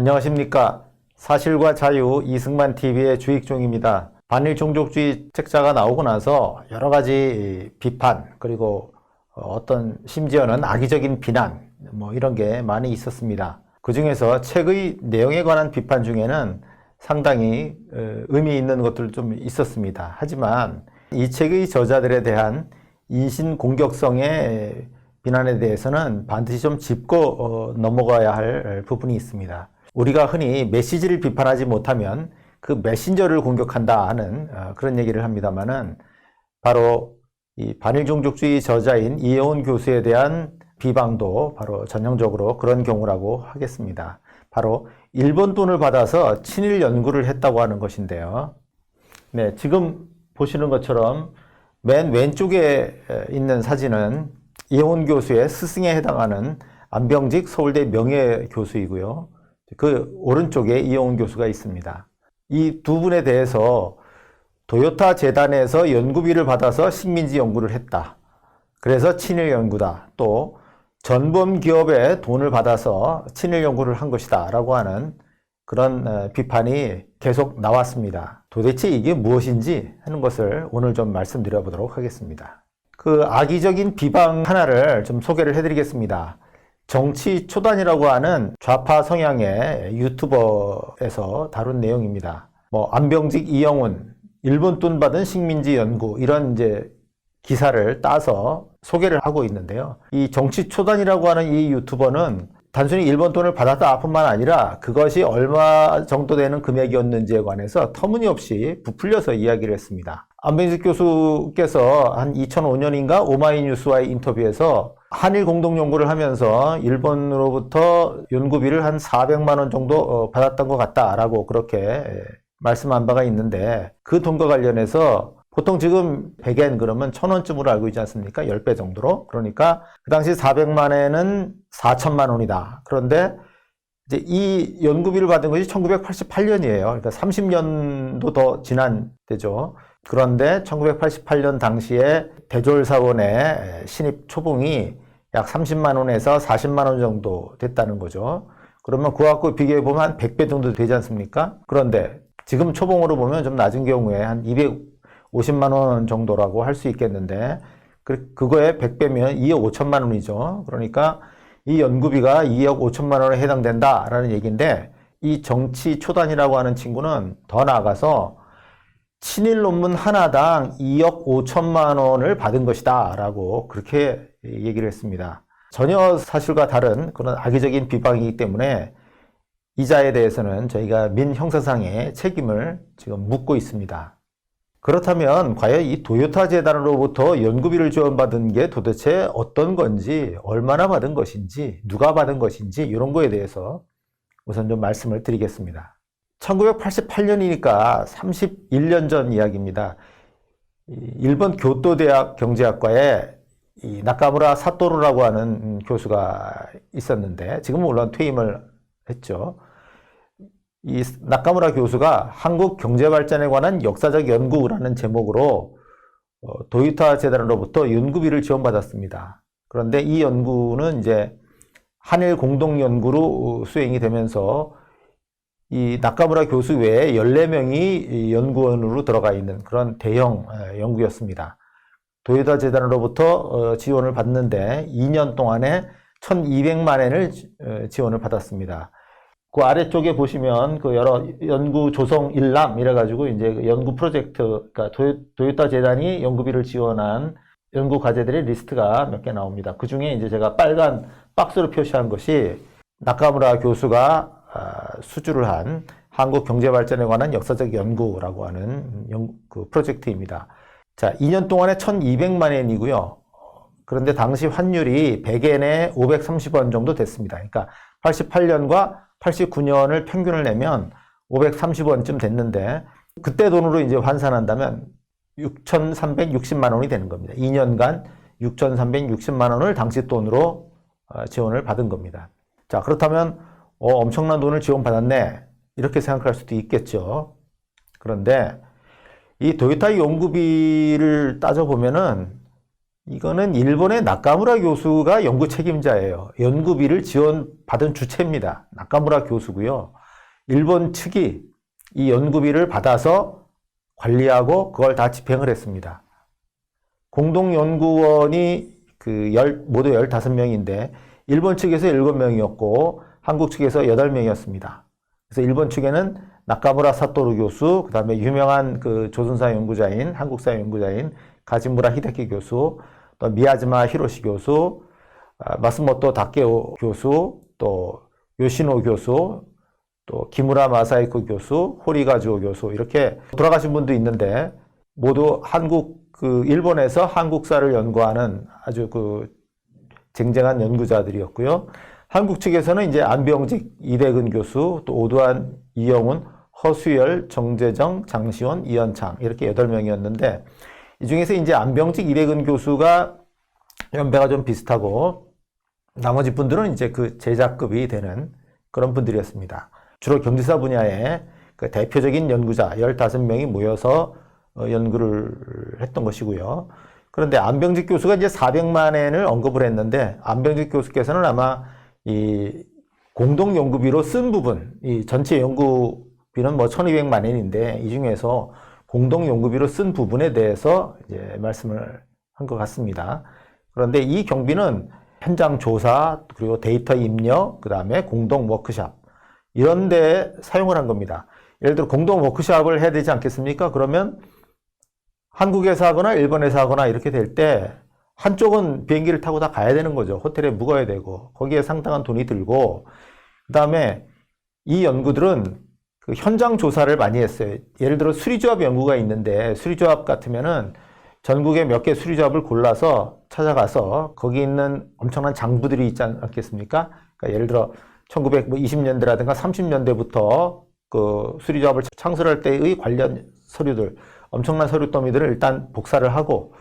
안녕하십니까. 사실과 자유 이승만 TV의 주익종입니다. 반일 종족주의 책자가 나오고 나서 여러 가지 비판 그리고 어떤 심지어는 악의적인 비난 뭐 이런 게 많이 있었습니다. 그 중에서 책의 내용에 관한 비판 중에는 상당히 어, 의미 있는 것들 좀 있었습니다. 하지만 이 책의 저자들에 대한 인신 공격성의 비난에 대해서는 반드시 좀 짚고 어, 넘어가야 할 부분이 있습니다. 우리가 흔히 메시지를 비판하지 못하면 그 메신저를 공격한다 하는 어, 그런 얘기를 합니다만은 바로 이 반일 종족주의 저자인 이혜원 교수에 대한 비방도 바로 전형적으로 그런 경우라고 하겠습니다. 바로 일본 돈을 받아서 친일 연구를 했다고 하는 것인데요. 네, 지금 보시는 것처럼 맨 왼쪽에 있는 사진은 이혜원 교수의 스승에 해당하는 안병직 서울대 명예 교수이고요. 그 오른쪽에 이혜원 교수가 있습니다. 이 두 분에 대해서 도요타 재단에서 연구비를 받아서 식민지 연구를 했다. 그래서 친일 연구다. 또 전범 기업에 돈을 받아서 친일 연구를 한 것이다. 라고 하는 그런 비판이 계속 나왔습니다. 도대체 이게 무엇인지 하는 것을 오늘 좀 말씀드려 보도록 하겠습니다. 그 악의적인 비방 하나를 좀 소개를 해드리겠습니다. 정치 초단이라고 하는 좌파 성향의 유튜버에서 다룬 내용입니다. 뭐 안병직 이영훈 일본 돈 받은 식민지 연구 이런 이제 기사를 따서 소개를 하고 있는데요. 이 정치 초단이라고 하는 이 유튜버는 단순히 일본 돈을 받았다 뿐만 아니라 그것이 얼마 정도 되는 금액이었는지에 관해서 터무니없이 부풀려서 이야기를 했습니다. 안병직 교수께서 한 2005년인가 오마이뉴스와의 인터뷰에서 한일 공동 연구를 하면서 일본으로부터 연구비를 한 400만 원 정도 어, 받았던 것 같다라고 그렇게 말씀한 바가 있는데 그 돈과 관련해서 보통 지금 100엔 그러면 1000원쯤으로 알고 있지 않습니까? 10배 정도로. 그러니까 그 당시 400만엔은 4천만 원이다. 그런데 이제 이 연구비를 받은 것이 1988년이에요. 그러니까 30년도 더 지난 때죠. 그런데 1988년 당시에 대졸사원의 신입 초봉이 약 30만 원에서 40만 원 정도 됐다는 거죠. 그러면 그하고 비교해 보면 한 100배 정도 되지 않습니까? 그런데 지금 초봉으로 보면 좀 낮은 경우에 한 250만 원 정도라고 할 수 있겠는데 그, 그거에 100배면 2억 5천만 원이죠. 그러니까 이 연구비가 2억 5천만 원에 해당된다라는 얘기인데 이 정치 초단이라고 하는 친구는 더 나아가서 친일 논문 하나당 2억 5천만 원을 받은 것이다 라고 그렇게 얘기를 했습니다. 전혀 사실과 다른 그런 악의적인 비방이기 때문에 이자에 대해서는 저희가 민형사상의 책임을 지금 묻고 있습니다. 그렇다면 과연 이 도요타 재단으로부터 연구비를 지원받은 게 도대체 어떤 건지, 얼마나 받은 것인지, 누가 받은 것인지 이런 거에 대해서 우선 좀 말씀을 드리겠습니다. 1988년이니까 31년 전 이야기입니다. 일본 교토대학 경제학과에 이 나카무라 사토루라고 하는 교수가 있었는데 지금은 물론 퇴임을 했죠. 이 나카무라 교수가 한국 경제 발전에 관한 역사적 연구라는 제목으로 어, 도요타 재단으로부터 연구비를 지원받았습니다. 그런데 이 연구는 이제 한일 공동 연구로 수행이 되면서 이 나카무라 교수 외에 14명이 연구원으로 들어가 있는 그런 대형 연구였습니다. 도요타 재단으로부터 어, 지원을 받는데 2년 동안에 1200만 엔을 지원을 받았습니다. 그 아래쪽에 보시면 그 여러 연구 조성 일람 이래가지고 이제 그 연구 프로젝트, 그러니까 도요, 타 재단이 연구비를 지원한 연구 과제들의 리스트가 몇 개 나옵니다. 그 중에 이제 제가 빨간 박스로 표시한 것이 나카무라 교수가 아, 수주를 한 한국 경제 발전에 관한 역사적 연구라고 하는 연, 그 프로젝트입니다. 자, 2년 동안에 1,200만 엔이고요. 그런데 당시 환율이 100엔에 530원 정도 됐습니다. 그러니까 88년과 89년을 평균을 내면 530원쯤 됐는데 그때 돈으로 이제 환산한다면 6,360만 원이 되는 겁니다. 2년간 6,360만 원을 당시 돈으로 어, 지원을 받은 겁니다. 자, 그렇다면 어, 엄청난 돈을 지원받았네. 이렇게 생각할 수도 있겠죠. 그런데 이 도요타 연구비를 따져보면은 이거는 일본의 나카무라 교수가 연구 책임자예요. 연구비를 지원받은 주체입니다. 나카무라 교수고요. 일본 측이 이 연구비를 받아서 관리하고 그걸 다 집행을 했습니다. 공동연구원이 그 열, 모두 15명인데 일본 측에서 7명이었고 한국 측에서 8명이었습니다. 그래서 일본 측에는 나카무라 사토루 교수, 그 다음에 유명한 그 조선사 연구자인, 한국사 연구자인 가지무라 히데키 교수, 또 미야지마 히로시 교수, 아, 마스모토 다케오 교수, 또 요시노 교수, 또 기무라 마사이코 교수, 호리가즈오 교수 이렇게 돌아가신 분도 있는데 모두 한국 그 일본에서 한국사를 연구하는 아주 그 쟁쟁한 연구자들이었고요. 한국 측에서는 이제 안병직 이대근 교수, 또 오두환, 이영훈, 허수열, 정재정, 장시원, 이현창 이렇게 여덟 명이었는데 이 중에서 이제 안병직 이대근 교수가 연배가 좀 비슷하고 나머지 분들은 이제 그 제자급이 되는 그런 분들이었습니다. 주로 경제사 분야의 그 대표적인 연구자 15명이 모여서 어, 연구를 했던 것이고요. 그런데 안병직 교수가 이제 400만 엔을 언급을 했는데 안병직 교수께서는 아마 이 공동 연구비로 쓴 부분, 이 전체 연구 비는 뭐 1200만 엔인데 이 중에서 공동 연구비로 쓴 부분에 대해서 이제 말씀을 한 것 같습니다. 그런데 이 경비는 현장 조사 그리고 데이터 입력 그다음에 공동 워크샵 이런 데 사용을 한 겁니다. 예를 들어 공동 워크샵을 해야 되지 않겠습니까? 그러면 한국에서 하거나 일본에서 하거나 이렇게 될 때 한쪽은 비행기를 타고 다 가야 되는 거죠. 호텔에 묵어야 되고 거기에 상당한 돈이 들고 그다음에 이 연구들은 그 현장 조사를 많이 했어요. 예를 들어 수리조합 연구가 있는데 수리조합 같으면은 전국에 몇 개 수리조합을 골라서 찾아가서 거기 있는 엄청난 장부들이 있지 않겠습니까? 그러니까 예를 들어 1920년대라든가 30년대부터 그 수리조합을 창설할 때의 관련 서류들, 엄청난 서류 더미들을 일단 복사를 하고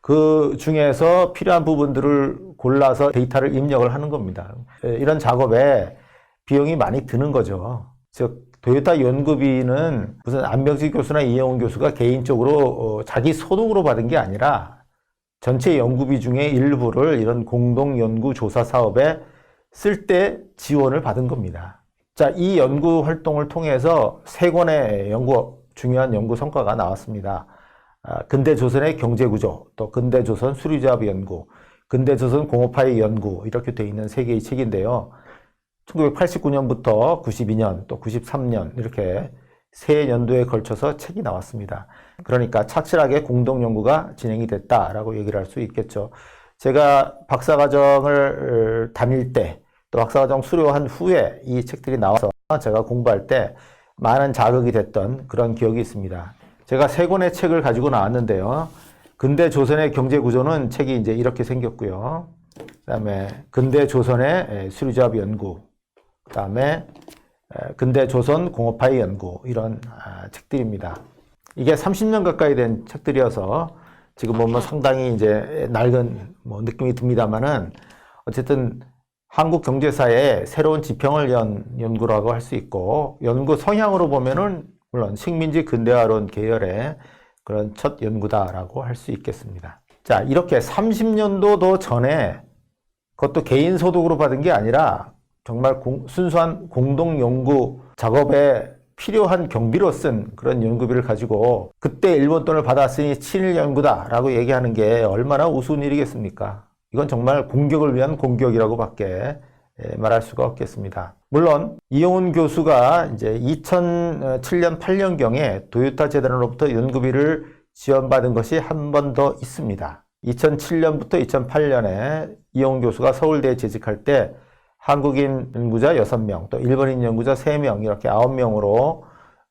그 중에서 필요한 부분들을 골라서 데이터를 입력을 하는 겁니다. 예, 이런 작업에 비용이 많이 드는 거죠. 즉, 도요타 연구비는 무슨 안병식 교수나 이영훈 교수가 개인적으로 어, 자기 소득으로 받은 게 아니라 전체 연구비 중에 일부를 이런 공동 연구 조사 사업에 쓸 때 지원을 받은 겁니다. 자, 이 연구 활동을 통해서 세 권의 연구, 중요한 연구 성과가 나왔습니다. 아, 근대 조선의 경제 구조, 또 근대 조선 수리조합 연구, 근대 조선 공업화의 연구, 이렇게 되어 있는 세 개의 책인데요. 1989년부터 92년, 또 93년, 이렇게 세 연도에 걸쳐서 책이 나왔습니다. 그러니까 착실하게 공동 연구가 진행이 됐다라고 얘기를 할 수 있겠죠. 제가 박사과정을 다닐 때, 또 박사과정 수료한 후에 이 책들이 나와서 제가 공부할 때 많은 자극이 됐던 그런 기억이 있습니다. 제가 세 권의 책을 가지고 나왔는데요. 근대 조선의 경제 구조는 책이 이제 이렇게 생겼고요. 그다음에 근대 조선의 수리조합 연구, 그 다음에 근대 조선 공업화의 연구 이런 아, 책들입니다. 이게 30년 가까이 된 책들이어서 지금 보면 상당히 이제 낡은 뭐 느낌이 듭니다만은 어쨌든 한국 경제사의 새로운 지평을 연 연구라고 할 수 있고 연구 성향으로 보면은 물론 식민지 근대화론 계열의 그런 첫 연구다라고 할 수 있겠습니다. 자, 이렇게 30년도 더 전에 그것도 개인 소득으로 받은 게 아니라 정말 공, 순수한 공동 연구 작업에 필요한 경비로 쓴 그런 연구비를 가지고 그때 일본 돈을 받았으니 친일 연구다라고 얘기하는 게 얼마나 우스운 일이겠습니까? 이건 정말 공격을 위한 공격이라고 밖에 예, 말할 수가 없겠습니다. 물론 이용훈 교수가 이제 2007년 8년경에 도요타 재단으로부터 연구비를 지원받은 것이 한 번 더 있습니다. 2007년부터 2008년에 이용훈 교수가 서울대에 재직할 때 한국인 연구자 6명, 또 일본인 연구자 3명, 이렇게 9명으로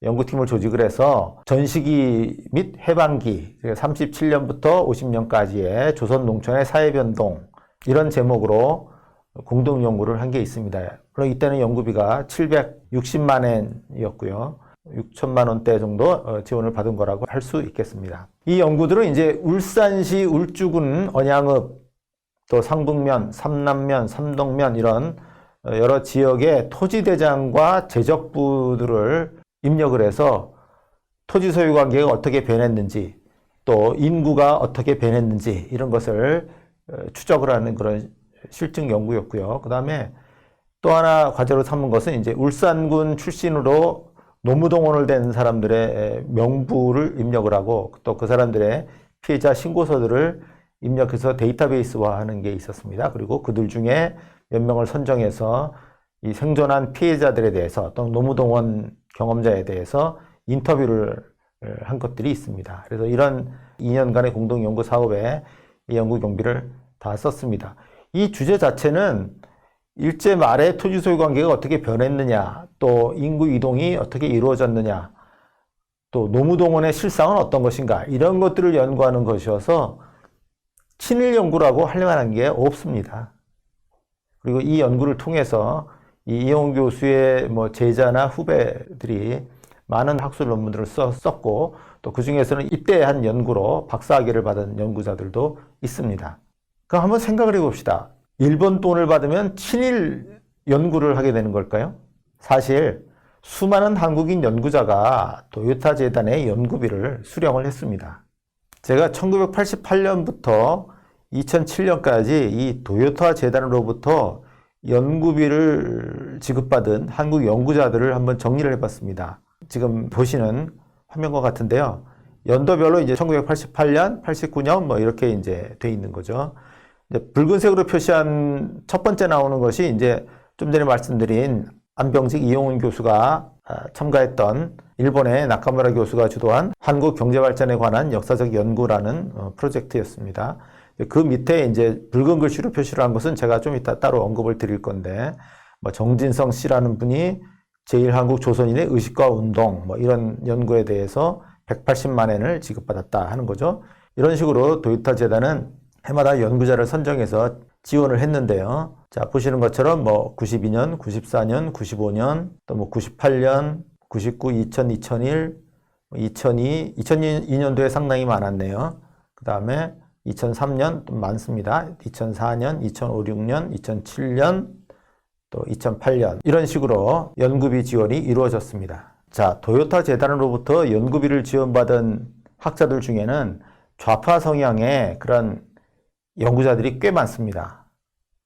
연구팀을 조직을 해서 전시기 및 해방기, 37년부터 50년까지의 조선 농촌의 사회변동, 이런 제목으로 공동 연구를 한 게 있습니다. 물론 이때는 연구비가 760만 엔이었고요. 6천만 원대 정도 어, 지원을 받은 거라고 할 수 있겠습니다. 이 연구들은 이제 울산시 울주군 언양읍 또 상북면, 삼남면, 삼동면 이런 어, 여러 지역의 토지대장과 제적부들을 입력을 해서 토지 소유 관계가 어떻게 변했는지 또 인구가 어떻게 변했는지 이런 것을 어, 추적을 하는 그런 실증 연구였고요. 그 다음에 또 하나 과제로 삼은 것은 이제 울산군 출신으로 노무동원을 된 사람들의 명부를 입력을 하고 또 그 사람들의 피해자 신고서들을 입력해서 데이터베이스화하는 게 있었습니다. 그리고 그들 중에 몇 명을 선정해서 이 생존한 피해자들에 대해서 또 노무동원 경험자에 대해서 인터뷰를 한 것들이 있습니다. 그래서 이런 2년간의 공동 연구 사업에 이 연구 경비를 다 썼습니다. 이 주제 자체는 일제 말에 토지 소유 관계가 어떻게 변했느냐, 또 인구 이동이 어떻게 이루어졌느냐, 또 노무동원의 실상은 어떤 것인가, 이런 것들을 연구하는 것이어서 친일 연구라고 할 만한 게 없습니다. 그리고 이 연구를 통해서 이 이용 교수의 뭐 제자나 후배들이 많은 학술 논문들을 써, 썼고 또 그 중에서는 입대한 연구로 박사학위를 받은 연구자들도 있습니다. 그럼 한번 생각을 해봅시다. 일본 돈을 받으면 친일 연구를 하게 되는 걸까요? 사실 수많은 한국인 연구자가 도요타 재단의 연구비를 수령을 했습니다. 제가 1988년부터 2007년까지 이 도요타 재단으로부터 연구비를 지급받은 한국 연구자들을 한번 정리를 해봤습니다. 지금 보시는 화면과 같은데요. 연도별로 이제 1988년, 89년 뭐 이렇게 이제 돼 있는 거죠. 붉은색으로 표시한 첫 번째 나오는 것이 이제 좀 전에 말씀드린 안병직 이용훈 교수가 아, 참가했던 일본의 나카무라 교수가 주도한 한국 경제 발전에 관한 역사적 연구라는 어, 프로젝트였습니다. 그 밑에 이제 붉은 글씨로 표시를 한 것은 제가 좀 이따 따로 언급을 드릴 건데, 뭐 정진성 씨라는 분이 제1한국 조선인의 의식과 운동, 뭐 이런 연구에 대해서 180만 엔을 지급받았다 하는 거죠. 이런 식으로 도요타 재단은 해마다 연구자를 선정해서 지원을 했는데요. 자, 보시는 것처럼 뭐 92년, 94년, 95년, 또 뭐 98년, 99, 2000, 2001, 2002, 2002년도에 상당히 많았네요. 그 다음에 2003년 좀 많습니다. 2004년, 2005, 6년, 2007년, 또 2008년 이런 식으로 연구비 지원이 이루어졌습니다. 자, 도요타 재단으로부터 연구비를 지원받은 학자들 중에는 좌파 성향의 그런 연구자들이 꽤 많습니다.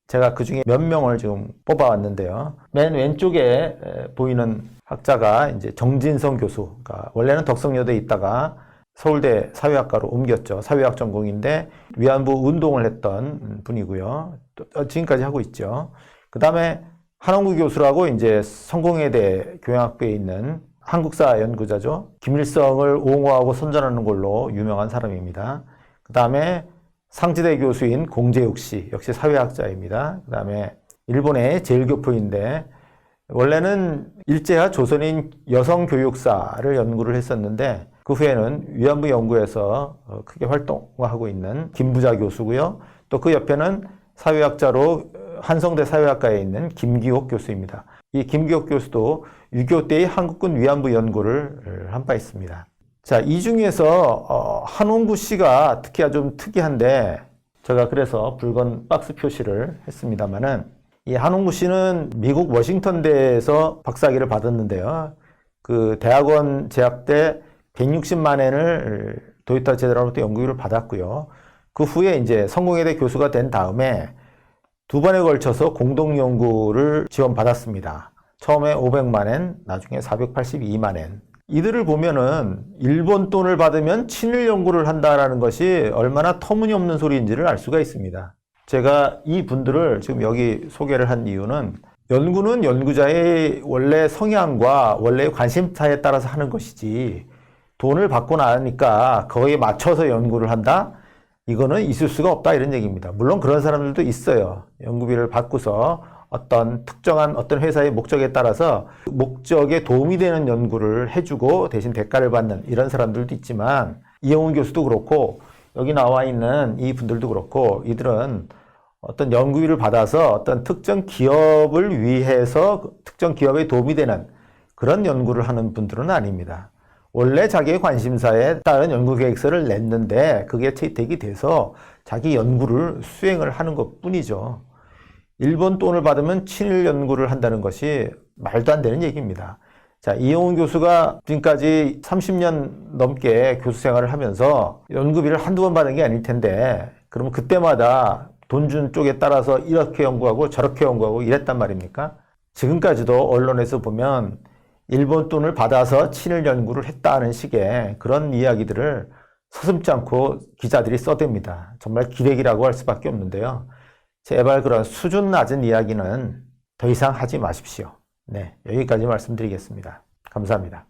제가 그 중에 몇 명을 지금 뽑아왔는데요. 맨 왼쪽에 보이는 학자가 이제 정진성 교수. 그러니까 원래는 덕성여대에 있다가 서울대 사회학과로 옮겼죠. 사회학 전공인데 위안부 운동을 했던 분이고요. 또 지금까지 하고 있죠. 그 다음에 한홍구 교수라고 이제 성공회대 교양학부에 있는 한국사 연구자죠. 김일성을 옹호하고 선전하는 걸로 유명한 사람입니다. 그 다음에 상지대 교수인 공재욱 씨, 역시 사회학자입니다. 그 다음에 일본의 제일교포인데, 원래는 일제하 조선인 여성교육사를 연구를 했었는데, 그 후에는 위안부 연구에서 어, 크게 활동하고 있는 김부자 교수고요. 또 그 옆에는 사회학자로 한성대 사회학과에 있는 김기옥 교수입니다. 이 김기옥 교수도 6.25 때의 한국군 위안부 연구를 한 바 있습니다. 자, 이 중에서 어, 한홍구 씨가 특히 좀 특이한데 제가 그래서 붉은 박스 표시를 했습니다만은 이 한홍구 씨는 미국 워싱턴대에서 박사학위를 받았는데요. 그 대학원 재학 때 160만 엔을 도요타 재단으로부터 연구비를 받았고요. 그 후에 이제 성공회대 교수가 된 다음에 두 번에 걸쳐서 공동 연구를 지원받았습니다. 처음에 500만 엔, 나중에 482만 엔. 이들을 보면은 일본 돈을 받으면 친일 연구를 한다라는 것이 얼마나 터무니없는 소리인지를 알 수가 있습니다. 제가 이 분들을 지금 여기 소개를 한 이유는 연구는 연구자의 원래 성향과 원래 관심사에 따라서 하는 것이지 돈을 받고 나니까 거기에 맞춰서 연구를 한다? 이거는 있을 수가 없다 이런 얘기입니다. 물론 그런 사람들도 있어요. 연구비를 받고서 어떤 특정한 어떤 회사의 목적에 따라서 목적에 도움이 되는 연구를 해주고 대신 대가를 받는 이런 사람들도 있지만 이영훈 교수도 그렇고 여기 나와 있는 이 분들도 그렇고 이들은 어떤 연구비를 받아서 어떤 특정 기업을 위해서 특정 기업에 도움이 되는 그런 연구를 하는 분들은 아닙니다. 원래 자기의 관심사에 따른 연구 계획서를 냈는데 그게 채택이 돼서 자기 연구를 수행을 하는 것 뿐이죠. 일본 돈을 받으면 친일 연구를 한다는 것이 말도 안 되는 얘기입니다. 자, 이용훈 교수가 지금까지 30년 넘게 교수 생활을 하면서 연구비를 한두 번 받은 게 아닐 텐데, 그러면 그때마다 돈 준 쪽에 따라서 이렇게 연구하고 저렇게 연구하고 이랬단 말입니까? 지금까지도 언론에서 보면 일본 돈을 받아서 친일 연구를 했다는 식의 그런 이야기들을 서슴지 않고 기자들이 써댑니다. 정말 기레기라고 할 수밖에 없는데요. 제발 그런 수준 낮은 이야기는 더 이상 하지 마십시오. 네, 여기까지 말씀드리겠습니다. 감사합니다.